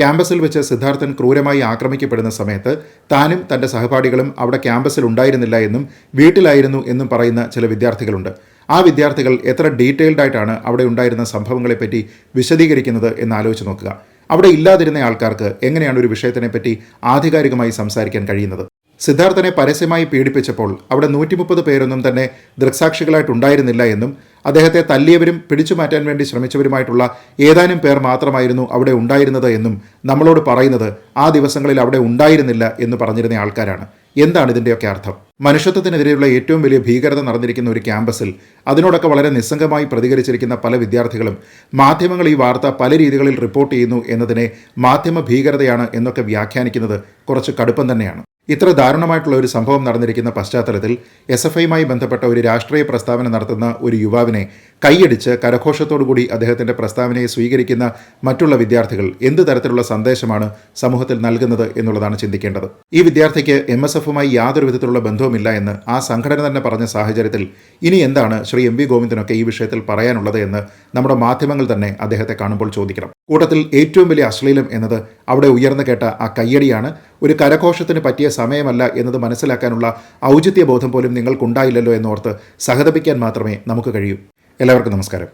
ക്യാമ്പസിൽ വെച്ച് സിദ്ധാർത്ഥൻ ക്രൂരമായി ആക്രമിക്കപ്പെടുന്ന സമയത്ത് താനും തന്റെ സഹപാഠികളും അവിടെ ക്യാമ്പസിൽ ഉണ്ടായിരുന്നില്ല എന്നും വീട്ടിലായിരുന്നു എന്നും പറയുന്ന ചില വിദ്യാർത്ഥികളുണ്ട്. ആ വിദ്യാർത്ഥികൾ എത്ര ഡീറ്റെയിൽഡ് ആയിട്ടാണ് അവിടെ ഉണ്ടായിരുന്ന സംഭവങ്ങളെപ്പറ്റി വിശദീകരിക്കുന്നത് എന്ന് ആലോചിച്ച് നോക്കുക. അവിടെ ഇല്ലാതിരുന്ന ആൾക്കാർക്ക് എങ്ങനെയാണ് ഒരു വിഷയത്തിനെപ്പറ്റി ആധികാരികമായി സംസാരിക്കാൻ കഴിയുന്നത്? സിദ്ധാർത്ഥനെ പരസ്യമായി പീഡിപ്പിച്ചപ്പോൾ അവിടെ നൂറ്റി മുപ്പത് പേരൊന്നും തന്നെ ദൃക്സാക്ഷികളായിട്ടുണ്ടായിരുന്നില്ല എന്നും അദ്ദേഹത്തെ തല്ലിയവരും പിടിച്ചു മാറ്റാൻ വേണ്ടി ശ്രമിച്ചവരുമായിട്ടുള്ള ഏതാനും പേർ മാത്രമായിരുന്നു അവിടെ ഉണ്ടായിരുന്നത് എന്നും നമ്മളോട് പറയുന്നത് ആ ദിവസങ്ങളിൽ അവിടെ ഉണ്ടായിരുന്നില്ല എന്ന് പറഞ്ഞിരുന്ന ആൾക്കാരാണ്. എന്താണ് ഇതിന്റെയൊക്കെ അർത്ഥം? മനുഷ്യത്വത്തിനെതിരെയുള്ള ഏറ്റവും വലിയ ഭീകരത നടന്നിരിക്കുന്ന ഒരു ക്യാമ്പസിൽ അതിനോടൊക്കെ വളരെ നിസ്സംഗമായി പ്രതികരിച്ചിരിക്കുന്ന പല വിദ്യാർത്ഥികളും മാധ്യമങ്ങൾ ഈ വാർത്ത പല രീതികളിൽ റിപ്പോർട്ട് ചെയ്യുന്നു എന്നതിനെ മാധ്യമ ഭീകരതയാണ് എന്നൊക്കെ വ്യാഖ്യാനിക്കുന്നത് കുറച്ച് കടുപ്പം തന്നെയാണ്. ഇത്ര ദാരുണമായിട്ടുള്ള ഒരു സംഭവം നടന്നിരിക്കുന്ന പശ്ചാത്തലത്തിൽ എസ് എഫ് ഐയുമായി ബന്ധപ്പെട്ട ഒരു രാഷ്ട്രീയ പ്രസ്താവന നടത്തുന്ന ഒരു യുവാവിനെ കൈയടിച്ച് കരഘോഷത്തോടുകൂടി അദ്ദേഹത്തിന്റെ പ്രസ്താവനയെ സ്വീകരിക്കുന്ന മറ്റുള്ള വിദ്യാർത്ഥികൾ എന്ത് തരത്തിലുള്ള സന്ദേശമാണ് സമൂഹത്തിൽ നൽകുന്നത് എന്നുള്ളതാണ് ചിന്തിക്കേണ്ടത്. ഈ വിദ്യാർത്ഥിക്ക് എം എസ് എഫുമായി യാതൊരു വിധത്തിലുള്ള ബന്ധവുമില്ല എന്ന് ആ സംഘടന തന്നെ പറഞ്ഞ സാഹചര്യത്തിൽ ഇനി എന്താണ് ശ്രീ എം വി ഗോവിന്ദനൊക്കെ ഈ വിഷയത്തിൽ പറയാനുള്ളത് എന്ന് നമ്മുടെ മാധ്യമങ്ങൾ തന്നെ അദ്ദേഹത്തെ കാണുമ്പോൾ ചോദിക്കണം. കൂട്ടത്തിൽ ഏറ്റവും വലിയ അശ്ലീലം എന്നത് അവിടെ ഉയർന്നു കേട്ട ആ കയ്യടിയാണ്. ഒരു കരഘോഷത്തിന് പറ്റിയ സമയമല്ല എന്നത് മനസ്സിലാക്കാനുള്ള ഔചിത്യ ബോധം പോലും നിങ്ങൾക്കുണ്ടായില്ലല്ലോ എന്നോർത്ത് സഹതപിക്കാൻ മാത്രമേ നമുക്ക് കഴിയൂ. എല്ലാവർക്കും നമസ്കാരം.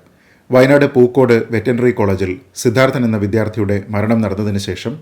വയനാട് പൂക്കോട് വെറ്ററിനറി കോളേജിൽ സിദ്ധാർത്ഥൻ എന്ന വിദ്യാർത്ഥിയുടെ മരണം നടന്നതിന് ശേഷം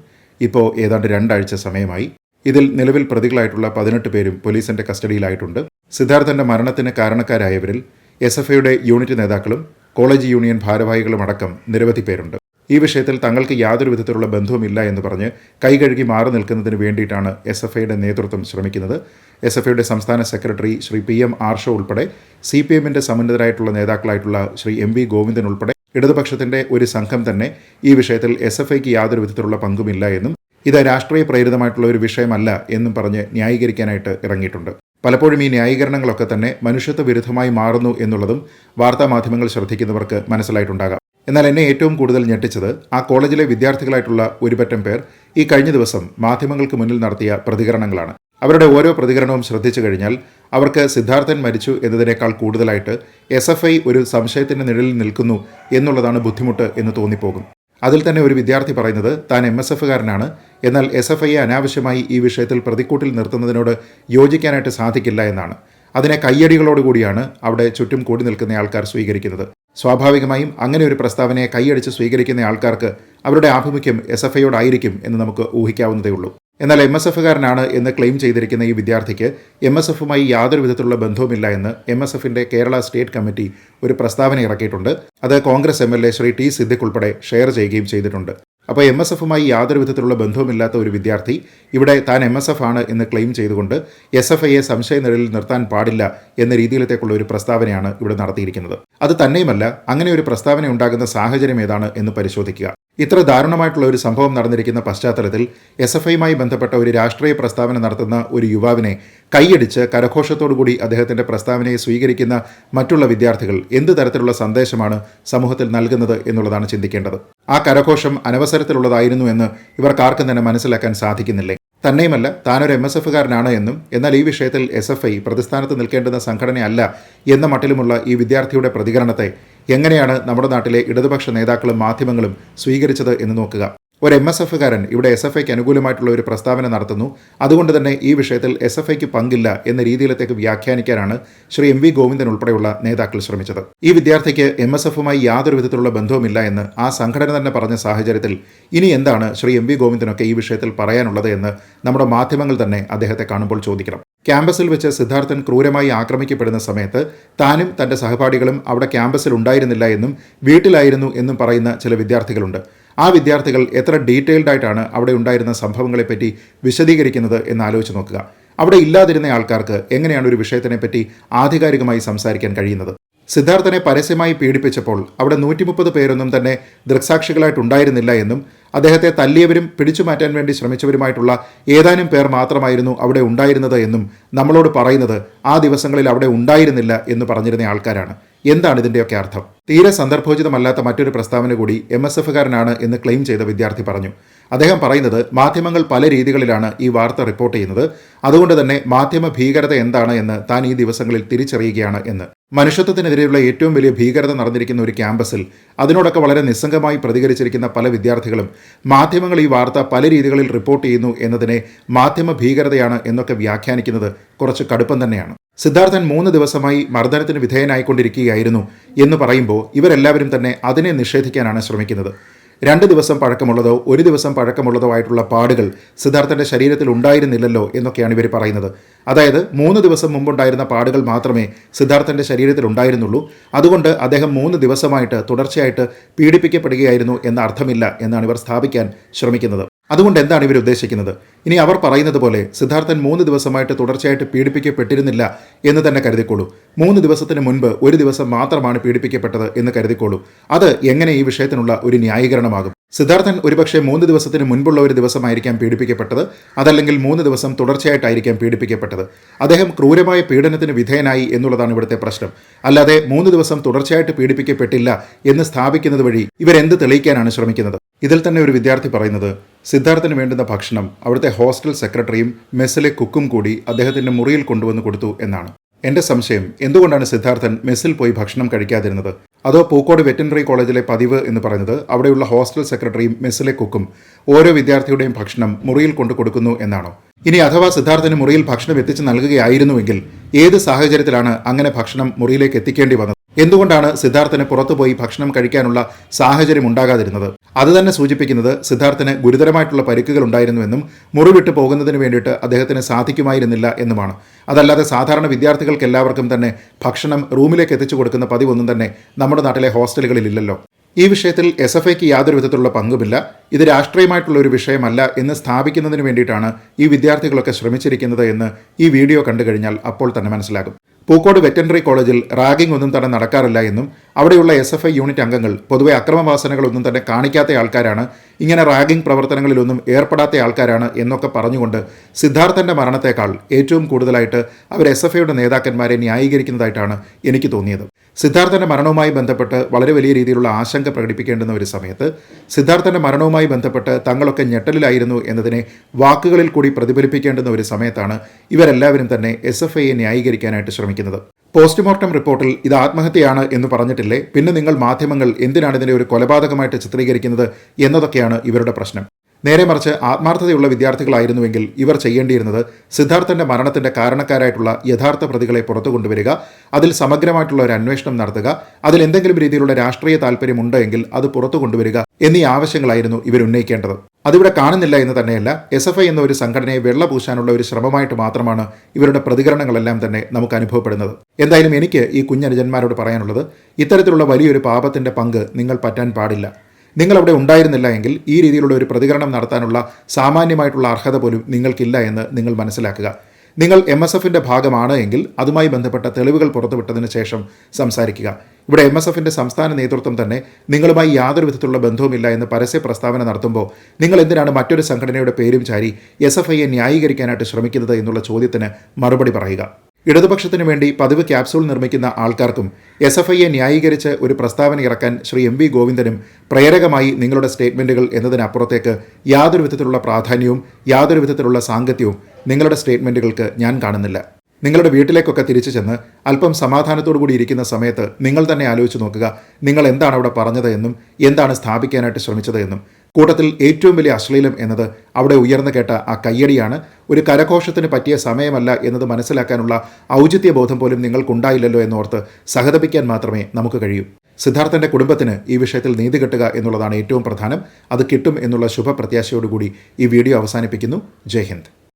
ഇപ്പോൾ ഏതാണ്ട് രണ്ടാഴ്ച സമയമായി ഇതിൽ നിലവിൽ പ്രതികളായിട്ടുള്ള പതിനെട്ട് പേരും പോലീസിന്റെ കസ്റ്റഡിയിലായിട്ടുണ്ട്. സിദ്ധാർത്ഥന്റെ മരണത്തിന് കാരണക്കാരായവരിൽ എസ് എഫ് ഐയുടെ യൂണിറ്റ് നേതാക്കളും കോളേജ് യൂണിയൻ ഭാരവാഹികളും അടക്കം നിരവധി പേരുണ്ട്. ഈ വിഷയത്തിൽ തങ്ങൾക്ക് യാതൊരു വിധത്തിലുള്ള ബന്ധവുമില്ല എന്ന് പറഞ്ഞ് കൈകഴുകി മാറി നിൽക്കുന്നതിന് വേണ്ടിയിട്ടാണ് എസ് എഫ് ഐയുടെ നേതൃത്വം ശ്രമിക്കുന്നത്. എസ് എഫ് ഐയുടെ സംസ്ഥാന secretary Shri P M Arsho ഉൾപ്പെടെ സി പി എമ്മിന്റെ സമുന്നതരായിട്ടുള്ള നേതാക്കളായിട്ടുള്ള ശ്രീ എം വി ഗോവിന്ദൻ ഉൾപ്പെടെ ഇടതുപക്ഷത്തിന്റെ ഒരു സംഘം തന്നെ ഈ വിഷയത്തിൽ എസ് എഫ് ഐക്ക് യാതൊരു വിധത്തിലുള്ള പങ്കുമില്ല എന്നും ഇത് രാഷ്ട്രീയ പ്രേരിതമായിട്ടുള്ള ഒരു വിഷയമല്ല എന്നും പറഞ്ഞ് ന്യായീകരിക്കാനായിട്ട് ഇറങ്ങിയിട്ടുണ്ട്. പലപ്പോഴും ഈ ന്യായീകരണങ്ങളൊക്കെ തന്നെ മനുഷ്യത്വ വിരുദ്ധമായി മാറുന്നു എന്നുള്ളതും വാർത്താ മാധ്യമങ്ങൾ ശ്രദ്ധിക്കുന്നവർക്ക് മനസ്സിലായിട്ടുണ്ടാകാം. എന്നാൽ എന്നെ ഏറ്റവും കൂടുതൽ ഞെട്ടിച്ചത് ആ കോളേജിലെ വിദ്യാർത്ഥികളായിട്ടുള്ള ഒരുപറ്റം പേർ ഈ കഴിഞ്ഞ ദിവസം മാധ്യമങ്ങൾക്ക് മുന്നിൽ നടത്തിയ പ്രതികരണങ്ങളാണ്. അവരുടെ ഓരോ പ്രതികരണവും ശ്രദ്ധിച്ചു കഴിഞ്ഞാൽ അവർക്ക് സിദ്ധാർത്ഥൻ മരിച്ചു എന്നതിനേക്കാൾ കൂടുതലായിട്ട് എസ് എഫ് ഐ ഒരു സംശയത്തിന്റെ നിഴലിൽ നിൽക്കുന്നു എന്നുള്ളതാണ് ബുദ്ധിമുട്ട് എന്ന് തോന്നിപ്പോകും. അതിൽ തന്നെ ഒരു വിദ്യാർത്ഥി പറയുന്നത് താൻ എം എസ് എഫുകാരനാണ് എന്നാൽ എസ് എഫ് ഐയെ അനാവശ്യമായി ഈ വിഷയത്തിൽ പ്രതിക്കൂട്ടിൽ നിർത്തുന്നതിനോട് യോജിക്കാനായിട്ട് സാധിക്കില്ല എന്നാണ്. അതിനെ കയ്യടികളോടുകൂടിയാണ് അവിടെ ചുറ്റും കൂടി നിൽക്കുന്ന ആൾക്കാർ സ്വീകരിക്കുന്നത്. സ്വാഭാവികമായും അങ്ങനെ ഒരു പ്രസ്താവനയെ കൈയടിച്ച് സ്വീകരിക്കുന്ന ആൾക്കാർക്ക് അവരുടെ ആഭിമുഖ്യം എസ് എഫ് ഐയോടായിരിക്കും എന്ന് നമുക്ക് ഊഹിക്കാവുന്നതേ ഉള്ളൂ എന്നാൽ എം എസ് എഫുകാരനാണ് എന്ന് ക്ലെയിം ചെയ്തിരിക്കുന്ന ഈ വിദ്യാർത്ഥിക്ക് എം എസ് എഫുമായി യാതൊരു വിധത്തിലുള്ള ബന്ധവുമില്ല എന്ന് എം എസ് എഫിന്റെ കേരള സ്റ്റേറ്റ് കമ്മിറ്റി ഒരു പ്രസ്താവന ഇറക്കിയിട്ടുണ്ട്. അത് Congress M L A Shri T Siddique ഉൾപ്പെടെ ഷെയർ ചെയ്യുകയും ചെയ്തിട്ടുണ്ട്. അപ്പോൾ എം എസ് എഫുമായി യാതൊരു വിധത്തിലുള്ള ബന്ധവുമില്ലാത്ത ഒരു വിദ്യാർത്ഥി ഇവിടെ താൻ എം എസ് എഫ് ആണ് എന്ന് ക്ലെയിം ചെയ്തുകൊണ്ട് എസ് എഫ് ഐയെ സംശയനിഴലിൽ നിർത്താൻ പാടില്ല എന്ന രീതിയിലത്തേക്കുള്ള ഒരു പ്രസ്താവനയാണ് ഇവിടെ നടത്തിയിരിക്കുന്നത്. അത് തന്നെയുമല്ല അങ്ങനെ ഒരു പ്രസ്താവന ഉണ്ടാകുന്ന സാഹചര്യം ഏതാണ് എന്ന് പരിശോധിക്കുക. ഇത്ര ദാരുണമായിട്ടുള്ള ഒരു സംഭവം നടന്നിരിക്കുന്ന പശ്ചാത്തലത്തിൽ എസ് എഫ് ഐയുമായി ബന്ധപ്പെട്ട ഒരു രാഷ്ട്രീയ പ്രസ്താവന നടത്തുന്ന ഒരു യുവാവിനെ കൈയടിച്ച് കരഘോഷത്തോടുകൂടി അദ്ദേഹത്തിന്റെ പ്രസ്താവനയെ സ്വീകരിക്കുന്ന മറ്റുള്ള വിദ്യാർത്ഥികൾ എന്ത് തരത്തിലുള്ള സന്ദേശമാണ് സമൂഹത്തിൽ നൽകുന്നത് എന്നുള്ളതാണ് ചിന്തിക്കേണ്ടത്. ആ കരഘോഷം അനവസരത്തിലുള്ളതായിരുന്നു എന്ന് ഇവർക്കാർക്കും തന്നെ മനസ്സിലാക്കാൻ സാധിക്കുന്നില്ലേ? തന്നെയുമല്ല താനൊരു എം എസ് എഫുകാരനാണ് എന്നും എന്നാൽ ഈ വിഷയത്തിൽ എസ് എഫ് ഐ പ്രതിസ്ഥാനത്ത് നിൽക്കേണ്ടുന്ന സംഘടനയല്ല എന്ന മട്ടിലുമുള്ള ഈ വിദ്യാർത്ഥിയുടെ പ്രതികരണത്തെ എങ്ങനെയാണ് നമ്മുടെ നാട്ടിലെ ഇടതുപക്ഷ നേതാക്കളും മാധ്യമങ്ങളും സ്വീകരിച്ചത് എന്ന് നോക്കുക. ഒരു എം എസ് എഫുകാരൻ ഇവിടെ എസ് എഫ് ഐക്ക് അനുകൂലമായിട്ടുള്ള ഒരു പ്രസ്താവന നടത്തുന്നു. അതുകൊണ്ട് തന്നെ ഈ വിഷയത്തിൽ എസ് എഫ് ഐക്ക് പങ്കില്ല എന്ന രീതിയിലത്തേക്ക് വ്യാഖ്യാനിക്കാനാണ് ശ്രീ എം വി ഗോവിന്ദൻ ഉൾപ്പെടെയുള്ള നേതാക്കൾ ശ്രമിച്ചത്. ഈ വിദ്യാർത്ഥിക്ക് എം എസ് എഫുമായി യാതൊരു വിധത്തിലുള്ള ബന്ധവുമില്ല എന്ന് ആ സംഘടന തന്നെ പറഞ്ഞ സാഹചര്യത്തിൽ ഇനി എന്താണ് ശ്രീ എം വി ഗോവിന്ദനൊക്കെ ഈ വിഷയത്തിൽ പറയാനുള്ളത് എന്ന് നമ്മുടെ മാധ്യമങ്ങൾ തന്നെ അദ്ദേഹത്തെ കാണുമ്പോൾ ചോദിക്കണം. ക്യാമ്പസിൽ വെച്ച് സിദ്ധാർത്ഥൻ ക്രൂരമായി ആക്രമിക്കപ്പെടുന്ന സമയത്ത് താനും തന്റെ സഹപാഠികളും അവിടെ ക്യാമ്പസിൽ ഉണ്ടായിരുന്നില്ല എന്നും വീട്ടിലായിരുന്നു എന്നും പറയുന്ന ചില വിദ്യാർത്ഥികളുണ്ട്. ആ വിദ്യാർത്ഥികൾ എത്ര ഡീറ്റെയിൽഡ് ആയിട്ടാണ് അവിടെ ഉണ്ടായിരുന്ന സംഭവങ്ങളെപ്പറ്റി വിശദീകരിക്കുന്നത് എന്ന് ആലോചിച്ച് നോക്കുക. അവിടെ ഇല്ലാതിരുന്ന ആൾക്കാർക്ക് എങ്ങനെയാണ് ഒരു വിഷയത്തിനെപ്പറ്റി ആധികാരികമായി സംസാരിക്കാൻ കഴിയുന്നത്? സിദ്ധാർത്ഥനെ പരസ്യമായി പീഡിപ്പിച്ചപ്പോൾ അവിടെ നൂറ്റി മുപ്പത് പേരൊന്നും തന്നെ ദൃക്സാക്ഷികളായിട്ടുണ്ടായിരുന്നില്ല എന്നും അദ്ദേഹത്തെ തല്ലിയവരും പിടിച്ചു മാറ്റാൻ വേണ്ടി ശ്രമിച്ചവരുമായിട്ടുള്ള ഏതാനും പേർ മാത്രമായിരുന്നു അവിടെ ഉണ്ടായിരുന്നത് എന്നും നമ്മളോട് പറയുന്നത് ആ ദിവസങ്ങളിൽ അവിടെ ഉണ്ടായിരുന്നില്ല എന്ന് പറഞ്ഞിരുന്ന ആൾക്കാരാണ്. എന്താണ് ഇതിന്റെയൊക്കെ അർത്ഥം? തീരെ സന്ദർഭോചിതമല്ലാത്ത മറ്റൊരു പ്രസ്താവന കൂടി എം എസ് എഫുകാരനാണ് എന്ന് ക്ലെയിം ചെയ്ത വിദ്യാർത്ഥി പറഞ്ഞു. അദ്ദേഹം പറയുന്നത് മാധ്യമങ്ങൾ പല രീതികളിലാണ് ഈ വാർത്ത റിപ്പോർട്ട് ചെയ്യുന്നത്. അതുകൊണ്ട് തന്നെ മാധ്യമ ഭീകരത എന്താണ് എന്ന് താൻ ഈ ദിവസങ്ങളിൽ തിരിച്ചറിയുകയാണ് എന്ന്. മനുഷ്യത്വത്തിനെതിരെയുള്ള ഏറ്റവും വലിയ ഭീകരത നടന്നിരിക്കുന്ന ഒരു ക്യാമ്പസിൽ അതിനോടൊക്കെ വളരെ നിസ്സംഗമായി പ്രതികരിച്ചിരിക്കുന്ന പല വിദ്യാർത്ഥികളും മാധ്യമങ്ങൾ ഈ വാർത്ത പല രീതികളിൽ റിപ്പോർട്ട് ചെയ്യുന്നു എന്നതിനെ മാധ്യമ ഭീകരതയാണ് എന്നൊക്കെ വ്യാഖ്യാനിക്കുന്നത് കുറച്ച് കടുപ്പം തന്നെയാണ്. സിദ്ധാർത്ഥൻ മൂന്ന് ദിവസമായി മർദ്ദനത്തിന് വിധേയനായിക്കൊണ്ടിരിക്കുകയായിരുന്നു എന്ന് പറയുമ്പോൾ ഇവരെല്ലാവരും തന്നെ അതിനെ നിഷേധിക്കാനാണ് ശ്രമിക്കുന്നത്. രണ്ട് ദിവസം പഴക്കമുള്ളതോ ഒരു ദിവസം പഴക്കമുള്ളതോ ആയിട്ടുള്ള പാടുകൾ സിദ്ധാർത്ഥന്റെ ശരീരത്തിൽ ഉണ്ടായിരുന്നില്ലല്ലോ എന്നൊക്കെയാണ് ഇവർ പറയുന്നത്. അതായത് മൂന്ന് ദിവസം മുമ്പുണ്ടായിരുന്ന പാടുകൾ മാത്രമേ സിദ്ധാർത്ഥന്റെ ശരീരത്തിൽ ഉണ്ടായിരുന്നുള്ളൂ. അതുകൊണ്ട് അദ്ദേഹം മൂന്ന് ദിവസമായിട്ട് തുടർച്ചയായിട്ട് പീഡിപ്പിക്കപ്പെടുകയായിരുന്നു എന്ന അർത്ഥമില്ല എന്നാണ് ഇവർ സ്ഥാപിക്കാൻ ശ്രമിക്കുന്നത്. അതുകൊണ്ട് എന്താണ് ഇവർ ഉദ്ദേശിക്കുന്നത്? ഇനി അവർ പറയുന്നത് പോലെ സിദ്ധാർത്ഥൻ മൂന്ന് ദിവസമായിട്ട് തുടർച്ചയായിട്ട് പീഡിപ്പിക്കപ്പെട്ടിരുന്നില്ല എന്ന് തന്നെ കരുതിക്കോളൂ. മൂന്ന് ദിവസത്തിന് മുൻപ് ഒരു ദിവസം മാത്രമാണ് പീഡിപ്പിക്കപ്പെട്ടത് എന്ന് കരുതിക്കോളൂ. അത് എങ്ങനെ ഈ വിഷയത്തിനുള്ള ഒരു ന്യായീകരണമാകും? സിദ്ധാർത്ഥൻ ഒരുപക്ഷെ മൂന്ന് ദിവസത്തിന് മുൻപുള്ള ഒരു ദിവസമായിരിക്കാം പീഡിപ്പിക്കപ്പെട്ടത് അതല്ലെങ്കിൽ മൂന്ന് ദിവസം തുടർച്ചയായിട്ടായിരിക്കാം പീഡിപ്പിക്കപ്പെട്ടത്. അദ്ദേഹം ക്രൂരമായ പീഡനത്തിന് വിധേയനായി എന്നുള്ളതാണ് ഇവിടുത്തെ പ്രശ്നം. അല്ലാതെ മൂന്ന് ദിവസം തുടർച്ചയായിട്ട് പീഡിപ്പിക്കപ്പെട്ടില്ല എന്ന് സ്ഥാപിക്കുന്നത് വഴി ഇവരെന്ത് തെളിയിക്കാനാണ് ശ്രമിക്കുന്നത്? ഇതിൽ തന്നെ ഒരു വിദ്യാർത്ഥി പറയുന്നത് സിദ്ധാർത്ഥന് വേണ്ടുന്ന ഭക്ഷണം അവിടുത്തെ ഹോസ്റ്റൽ സെക്രട്ടറിയും മെസ്സിലെ കുക്കും കൂടി അദ്ദേഹത്തിന്റെ മുറിയിൽ കൊണ്ടുവന്ന് കൊടുത്തു എന്നാണ്. എന്റെ സംശയം എന്തുകൊണ്ടാണ് സിദ്ധാർത്ഥൻ മെസ്സിൽ പോയി ഭക്ഷണം കഴിക്കാതിരുന്നത്? അതോ പൂക്കോട് വെറ്റിനറി കോളേജിലെ പതിവ് എന്ന് പറയുന്നത് അവിടെയുള്ള ഹോസ്റ്റൽ സെക്രട്ടറിയും മെസ്സിലെ കുക്കും ഓരോ വിദ്യാർത്ഥിയുടെയും ഭക്ഷണം മുറിയിൽ കൊണ്ടു കൊടുക്കുന്നു എന്നാണോ? ഇനി അഥവാ സിദ്ധാർത്ഥന് മുറിയിൽ ഭക്ഷണം എത്തിച്ചു നൽകുകയായിരുന്നുവെങ്കിൽ ഏത് സാഹചര്യത്തിലാണ് അങ്ങനെ ഭക്ഷണം മുറിയിലേക്ക് എത്തിക്കേണ്ടി വന്നത്? എന്തുകൊണ്ടാണ് സിദ്ധാർത്ഥന് പുറത്തുപോയി ഭക്ഷണം കഴിക്കാനുള്ള സാഹചര്യം ഉണ്ടാകാതിരുന്നത്? അത് തന്നെ സൂചിപ്പിക്കുന്നത് സിദ്ധാർത്ഥന് ഗുരുതരമായിട്ടുള്ള പരിക്കുകൾ ഉണ്ടായിരുന്നുവെന്നും മുറിവിട്ട് പോകുന്നതിന് വേണ്ടിയിട്ട് അദ്ദേഹത്തിന് സാധിക്കുമായിരുന്നില്ല എന്നുമാണ്. അതല്ലാതെ സാധാരണ വിദ്യാർത്ഥികൾക്ക് എല്ലാവർക്കും തന്നെ ഭക്ഷണം റൂമിലേക്ക് എത്തിച്ചു കൊടുക്കുന്ന പതിവൊന്നും തന്നെ നമ്മുടെ നാട്ടിലെ ഹോസ്റ്റലുകളിൽ ഇല്ലല്ലോ. ഈ വിഷയത്തിൽ എസ് എഫ് ഐക്ക് യാതൊരു വിധത്തിലുള്ള പങ്കുമില്ല. ഇത് രാഷ്ട്രീയമായിട്ടുള്ള ഒരു വിഷയമല്ല എന്ന് സ്ഥാപിക്കുന്നതിന് വേണ്ടിയിട്ടാണ് ഈ വിദ്യാർത്ഥികളൊക്കെ ശ്രമിച്ചിരിക്കുന്നത് എന്ന് ഈ വീഡിയോ കണ്ടു കഴിഞ്ഞാൽ അപ്പോൾ തന്നെ മനസ്സിലാകും. പൂക്കോട് വെറ്ററിനറി കോളേജിൽ റാഗിംഗ് ഒന്നും തന്നെ നടക്കാറില്ല എന്നും അവിടെയുള്ള എസ് എഫ് ഐ യൂണിറ്റ് അംഗങ്ങൾ പൊതുവെ അക്രമവാസനകളൊന്നും തന്നെ കാണിക്കാത്ത ആൾക്കാരാണ് ഇങ്ങനെ റാഗിംഗ് പ്രവർത്തനങ്ങളിലൊന്നും ഏർപ്പെടാത്ത ആൾക്കാരാണ് എന്നൊക്കെ പറഞ്ഞുകൊണ്ട് സിദ്ധാർത്ഥന്റെ മരണത്തെക്കാൾ ഏറ്റവും കൂടുതലായിട്ട് അവർ എസ് എഫ് ഐയുടെ നേതാക്കന്മാരെ ന്യായീകരിക്കുന്നതായിട്ടാണ് എനിക്ക് തോന്നിയത്. സിദ്ധാർത്ഥന്റെ മരണവുമായി ബന്ധപ്പെട്ട് വളരെ വലിയ രീതിയിലുള്ള ആശങ്ക പ്രകടിപ്പിക്കേണ്ടുന്ന ഒരു സമയത്ത് സിദ്ധാർത്ഥന്റെ മരണവുമായി ബന്ധപ്പെട്ട് തങ്ങളൊക്കെ ഞെട്ടലിലായിരുന്നു എന്നതിനെ വാക്കുകളിൽ കൂടി പ്രതിഫലിപ്പിക്കേണ്ടുന്ന ഒരു സമയത്താണ് ഇവരെല്ലാവരും തന്നെ എസ് എഫ് ഐയെ ന്യായീകരിക്കാനായിട്ട് ശ്രമിക്കുന്നത്. പോസ്റ്റ്മോർട്ടം റിപ്പോർട്ടിൽ ഇത് ആത്മഹത്യയാണ് എന്ന് പറഞ്ഞിട്ടില്ലേ? പിന്നെ നിങ്ങൾ മാധ്യമങ്ങൾ എന്തിനാണ് ഇതിനെ ഒരു കൊലപാതകമായിട്ട് ചിത്രീകരിക്കുന്നത് എന്നതൊക്കെയാണ് ഇവരുടെ പ്രശ്നം. നേരെ മറിച്ച് ആത്മാർത്ഥതയുള്ള വിദ്യാർത്ഥികളായിരുന്നുവെങ്കിൽ ഇവർ ചെയ്യേണ്ടിയിരുന്നത് സിദ്ധാർത്ഥന്റെ മരണത്തിന്റെ കാരണക്കാരായിട്ടുള്ള യഥാർത്ഥ പ്രതികളെ പുറത്തു കൊണ്ടുവരിക അതിൽ സമഗ്രമായിട്ടുള്ള ഒരു അന്വേഷണം നടത്തുക അതിൽ എന്തെങ്കിലും രീതിയിലുള്ള രാഷ്ട്രീയ താൽപര്യമുണ്ടെങ്കിൽ അത് പുറത്തു കൊണ്ടുവരിക എന്നീ ആവശ്യങ്ങളായിരുന്നു ഇവർ ഉന്നയിക്കേണ്ടത് അതിവിടെ കാണുന്നില്ല എന്ന് തന്നെയല്ല എസ് എഫ് ഐ എന്ന ഒരു സംഘടനയെ വെള്ളപൂശാനുള്ള ഒരു ശ്രമമായിട്ട് മാത്രമാണ് ഇവരുടെ പ്രതികരണങ്ങളെല്ലാം തന്നെ നമുക്ക് അനുഭവപ്പെടുന്നത്. എന്തായാലും എനിക്ക് ഈ കുഞ്ഞനുജന്മാരോട് പറയാനുള്ളത് ഇത്തരത്തിലുള്ള വലിയൊരു പാപത്തിന്റെ പങ്ക് നിങ്ങൾ പറ്റാൻ പാടില്ല. നിങ്ങൾ അവിടെ ഉണ്ടായിരുന്നില്ല എങ്കിൽ ഈ രീതിയിലുള്ള ഒരു പ്രതികരണം നടത്താനുള്ള സാമാന്യമായിട്ടുള്ള അർഹത പോലും നിങ്ങൾക്കില്ല എന്ന് നിങ്ങൾ മനസ്സിലാക്കുക. നിങ്ങൾ എം എസ് എഫിന്റെ ഭാഗമാണ് എങ്കിൽ അതുമായി ബന്ധപ്പെട്ട തെളിവുകൾ പുറത്തുവിട്ടതിന് ശേഷം സംസാരിക്കുക. ഇവിടെ എം എസ് എഫിന്റെ സംസ്ഥാന നേതൃത്വം തന്നെ നിങ്ങളുമായി യാതൊരു വിധത്തിലുള്ള ബന്ധവുമില്ല എന്ന് പരസ്യ പ്രസ്താവന നടത്തുമ്പോൾ നിങ്ങൾ എന്തിനാണ് മറ്റൊരു സംഘടനയുടെ പേരും ചാരി എസ് എഫ് ഐയെ ന്യായീകരിക്കാനായിട്ട് ശ്രമിക്കുന്നത് എന്നുള്ള ചോദ്യത്തിന് മറുപടി പറയുക. ഇടതുപക്ഷത്തിനു വേണ്ടി പതിവ് ക്യാപ്സൂൾ നിർമ്മിക്കുന്ന ആൾക്കാർക്കും എസ് എഫ് ഐയെ ന്യായീകരിച്ച് ഒരു പ്രസ്താവന ഇറക്കാൻ ശ്രീ എം വി ഗോവിന്ദനും പ്രേരകമായി നിങ്ങളുടെ സ്റ്റേറ്റ്മെന്റുകൾ എന്നതിനപ്പുറത്തേക്ക് യാതൊരു വിധത്തിലുള്ള പ്രാധാന്യവും യാതൊരു വിധത്തിലുള്ള സാങ്കത്യവും നിങ്ങളുടെ സ്റ്റേറ്റ്മെന്റുകൾക്ക് ഞാൻ കാണുന്നില്ല. നിങ്ങളുടെ വീട്ടിലേക്കൊക്കെ തിരിച്ചു ചെന്ന് അല്പം സമാധാനത്തോടു കൂടി ഇരിക്കുന്ന സമയത്ത് നിങ്ങൾ തന്നെ ആലോചിച്ച് നോക്കുക നിങ്ങൾ എന്താണ് അവിടെ പറഞ്ഞത് എന്നും എന്താണ് സ്ഥാപിക്കാനായിട്ട് ശ്രമിച്ചത് എന്നും. കൂട്ടത്തിൽ ഏറ്റവും വലിയ അശ്ലീലം എന്നത് അവിടെ ഉയർന്നു കേട്ട ആ കയ്യടിയാണ്. ഒരു കരഘോഷത്തിന് പറ്റിയ സമയമല്ല എന്നത് മനസ്സിലാക്കാനുള്ള ഔചിത്യബോധം പോലും നിങ്ങൾക്കുണ്ടായില്ലല്ലോ എന്നോർത്ത് സഹതപിക്കാൻ മാത്രമേ നമുക്ക് കഴിയൂ. സിദ്ധാർത്ഥന്റെ കുടുംബത്തിന് ഈ വിഷയത്തിൽ നീതി കിട്ടുക എന്നുള്ളതാണ് ഏറ്റവും പ്രധാനം. അത് കിട്ടും എന്നുള്ള ശുഭപ്രത്യാശയോടുകൂടി ഈ വീഡിയോ അവസാനിപ്പിക്കുന്നു. ജയ് ഹിന്ദ്.